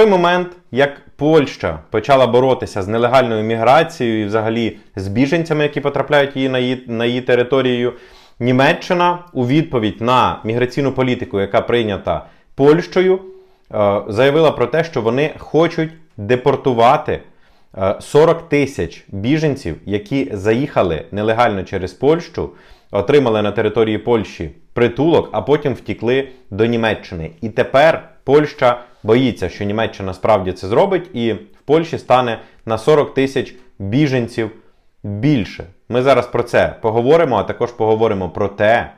той момент, як Польща почала боротися з нелегальною міграцією і взагалі з біженцями, які потрапляють її на її, на її територію, Німеччина у відповідь на міграційну політику, яка прийнята Польщею, е, заявила про те, що вони хочуть депортувати е, 40 тисяч біженців, які заїхали нелегально через Польщу, отримали на території Польщі притулок, а потім втікли до Німеччини. І тепер Польща боїться, що Німеччина справді це зробить, і в Польщі стане на 40 тисяч біженців більше. Ми зараз про це поговоримо, а також поговоримо про те,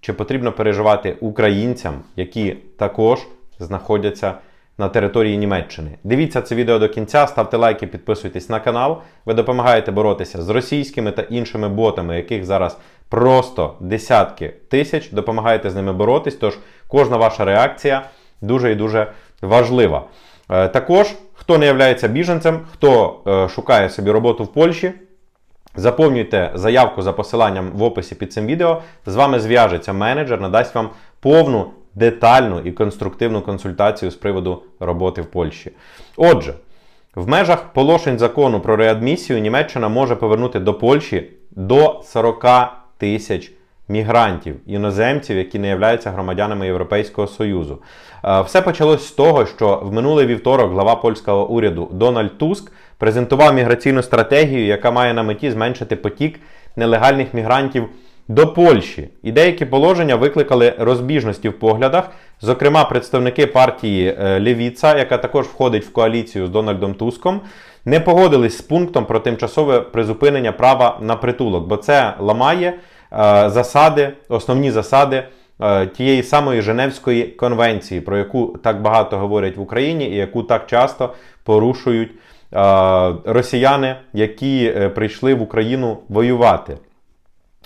чи потрібно переживати українцям, які також знаходяться на території Німеччини. Дивіться це відео до кінця, ставте лайки, підписуйтесь на канал. Ви допомагаєте боротися з російськими та іншими ботами, яких зараз просто десятки тисяч. Допомагаєте з ними боротись. Тож кожна ваша реакція дуже і дуже важлива. Е, Також, хто не є біженцем, хто е, шукає собі роботу в Польщі, Заповнюйте заявку за посиланням в описі під цим відео. З вами зв'яжеться менеджер, надасть вам повну, детальну і конструктивну консультацію з приводу роботи в Польщі. Отже, в межах положень закону про реадмісію Німеччина може повернути до Польщі до 40 тисяч мігрантів, іноземців, які не являються громадянами Європейського Союзу. Е, Все почалось з того, що в минулий вівторок глава польського уряду Дональд Туск презентував міграційну стратегію, яка має на меті зменшити потік нелегальних мігрантів до Польщі. І деякі положення викликали розбіжності в поглядах. Зокрема, представники партії е, Левіца, яка також входить в коаліцію з Дональдом Туском, не погодились з пунктом про тимчасове призупинення права на притулок, бо це ламає засади, основні засади е, тієї самої Женевської конвенції, про яку так багато говорять в Україні і яку так часто порушують е, росіяни, які е, прийшли в Україну воювати.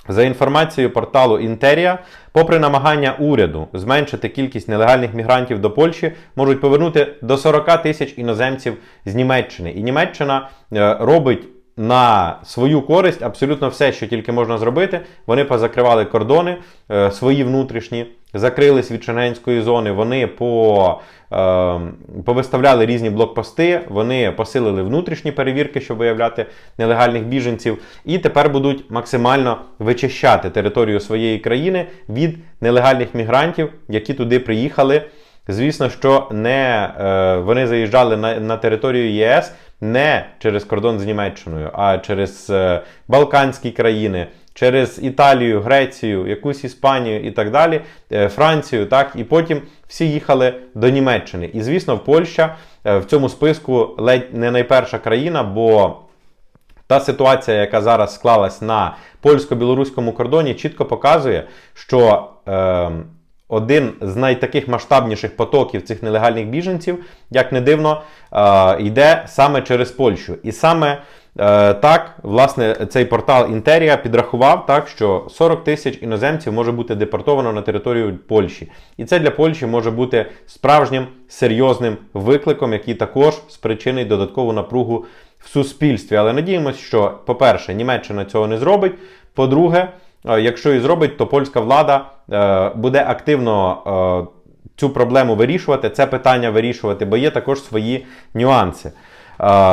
За інформацією порталу Інтерія, попри намагання уряду зменшити кількість нелегальних мігрантів до Польщі, можуть повернути до 40 тисяч іноземців з Німеччини. І Німеччина е, робить на свою користь абсолютно все, що тільки можна зробити. Вони позакривали кордони е, свої внутрішні, закрились від Шенгенської зони. Вони по, е, повиставляли різні блокпости, вони посилили внутрішні перевірки, щоб виявляти нелегальних біженців, і тепер будуть максимально вичищати територію своєї країни від нелегальних мігрантів, які туди приїхали. Звісно, що не е, вони заїжджали на, на територію ЄС не через кордон з Німеччиною, а через е, Балканські країни, через Італію, Грецію, якусь Іспанію і так далі, е, Францію, так, і потім всі їхали до Німеччини. І звісно, Польща е, в цьому списку ледь не найперша країна, бо та ситуація, яка зараз склалась на польсько-білоруському кордоні, чітко показує, що е, один з найтаких масштабніших потоків цих нелегальних біженців, як не дивно, е, йде саме через Польщу. І саме е, так, власне, цей портал Інтерія підрахував так, що 40 тисяч іноземців може бути депортовано на територію Польщі. І це для Польщі може бути справжнім серйозним викликом, який також спричинить додаткову напругу в суспільстві. Але надіємося, що, по-перше, Німеччина цього не зробить. По-друге, якщо і зробить, то польська влада е, буде активно е, цю проблему вирішувати, це питання вирішувати, бо є також свої нюанси. Е,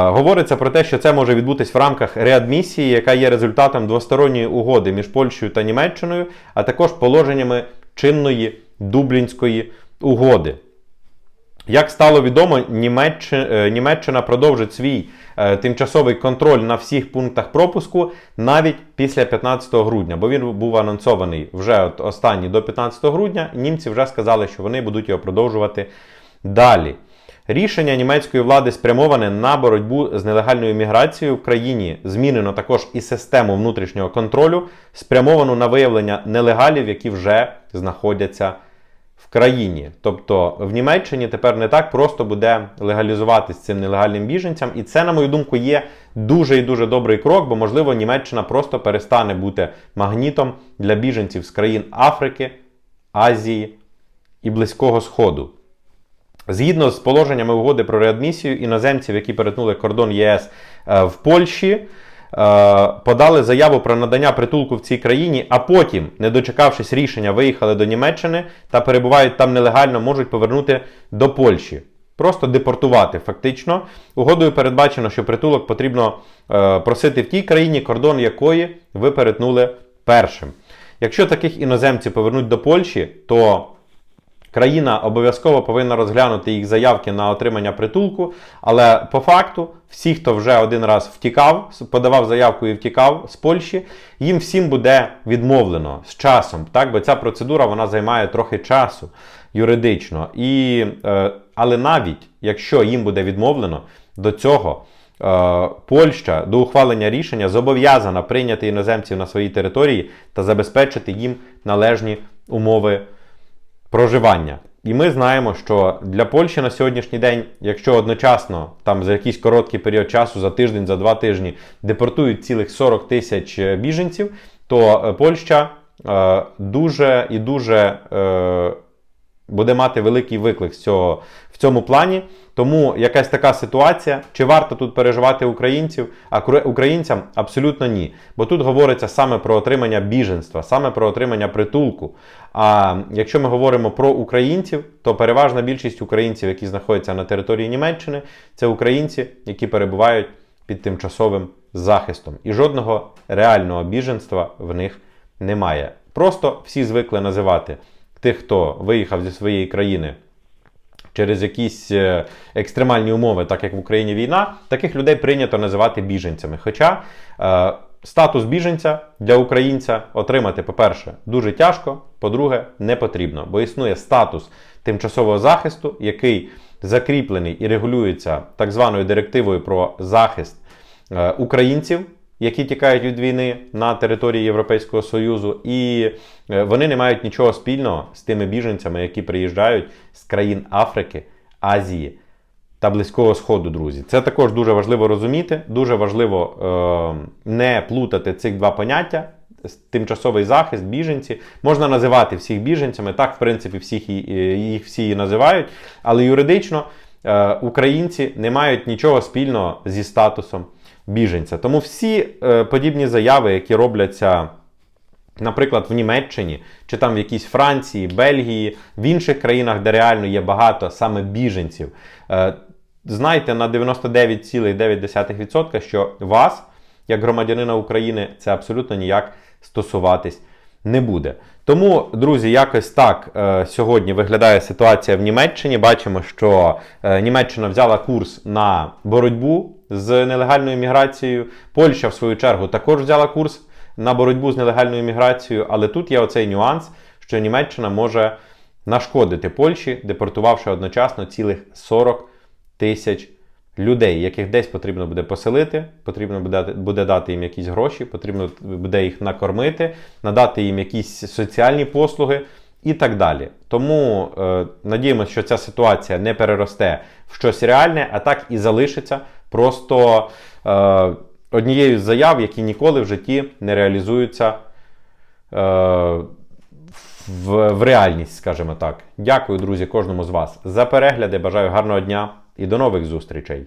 Говориться про те, що це може відбутись в рамках реадмісії, яка є результатом двосторонньої угоди між Польщею та Німеччиною, а також положеннями чинної Дублінської угоди. Як стало відомо, Німеччина, е, продовжить свій е, тимчасовий контроль на всіх пунктах пропуску навіть після 15 грудня, бо він був анонсований вже от останній до 15 грудня. Німці вже сказали, що вони будуть його продовжувати далі. Рішення німецької влади спрямоване на боротьбу з нелегальною міграцією в країні. Змінено також і систему внутрішнього контролю, спрямовану на виявлення нелегалів, які вже знаходяться країні. Тобто в Німеччині тепер не так просто буде легалізуватись цим нелегальним біженцям. І це, на мою думку, є дуже і дуже добрий крок, бо, можливо, Німеччина просто перестане бути магнітом для біженців з країн Африки, Азії і Близького Сходу. Згідно з положеннями угоди про реадмісію, іноземців, які перетнули кордон ЄС е, в Польщі, подали заяву про надання притулку в цій країні, а потім, не дочекавшись рішення, виїхали до Німеччини та перебувають там нелегально, можуть повернути до Польщі. просто депортувати фактично. Угодою передбачено, що притулок потрібно е, просити в тій країні, кордон якої ви перетнули першим. Якщо таких іноземців повернуть до Польщі, то країна обов'язково повинна розглянути їх заявки на отримання притулку, але по факту, всі, хто вже один раз втікав, подавав заявку і втікав з Польщі, їм всім буде відмовлено з часом, так? бо ця процедура вона займає трохи часу юридично. І, е, але навіть якщо їм буде відмовлено, до цього е, Польща до ухвалення рішення зобов'язана прийняти іноземців на своїй території та забезпечити їм належні умови проживання. І ми знаємо, що для Польщі на сьогоднішній день, якщо одночасно там за якийсь короткий період часу, за тиждень, за два тижні депортують цілих 40 тисяч е, біженців, то е, Польща е, дуже і дуже е, буде мати великий виклик з цього, в цьому плані. Тому якась така ситуація, чи варто тут переживати українців, а українцям абсолютно ні. Бо тут говориться саме про отримання біженства, саме про отримання притулку. А якщо ми говоримо про українців, то переважна більшість українців, які знаходяться на території Німеччини, це українці, які перебувають під тимчасовим захистом. І жодного реального біженства в них немає. Просто всі звикли називати тих, хто виїхав зі своєї країни через якісь е, екстремальні умови, так як в Україні війна, таких людей прийнято називати біженцями. Хоча е, статус біженця для українця отримати, по-перше, дуже тяжко, по-друге, не потрібно, бо існує статус тимчасового захисту, який закріплений і регулюється так званою директивою про захист е, українців. Які тікають від війни на території Європейського Союзу, і е, вони не мають нічого спільного з тими біженцями, які приїжджають з країн Африки, Азії та Близького Сходу, друзі. Це також дуже важливо розуміти. Дуже важливо е, не плутати цих два поняття. Тимчасовий захист, біженці. Можна називати всіх біженцями, так, в принципі, всіх їх всі і називають, але юридично е, українці не мають нічого спільного зі статусом біженця. Тому всі е, подібні заяви, які робляться наприклад, в Німеччині, чи там в якійсь Франції, Бельгії, в інших країнах, де реально є багато саме біженців, е, знайте на 99,9%, що вас, як громадянина України, це абсолютно ніяк стосуватись не буде. Тому, друзі, якось так е, сьогодні виглядає ситуація в Німеччині. Бачимо, що е, Німеччина взяла курс на боротьбу з нелегальною міграцією. Польща, в свою чергу, також взяла курс на боротьбу з нелегальною міграцією. Але тут є оцей нюанс, що Німеччина може нашкодити Польщі, депортувавши одночасно цілих 40 тисяч людей, яких десь потрібно буде поселити, потрібно буде, буде дати їм якісь гроші, потрібно буде їх накормити, надати їм якісь соціальні послуги і так далі. Тому е, надіємося, що ця ситуація не переросте в щось реальне, а так і залишиться просто е, однією з заяв, які ніколи в житті не реалізуються. Е, в, в реальність, скажімо так. Дякую, друзі, кожному з вас за перегляди. Бажаю гарного дня і до нових зустрічей.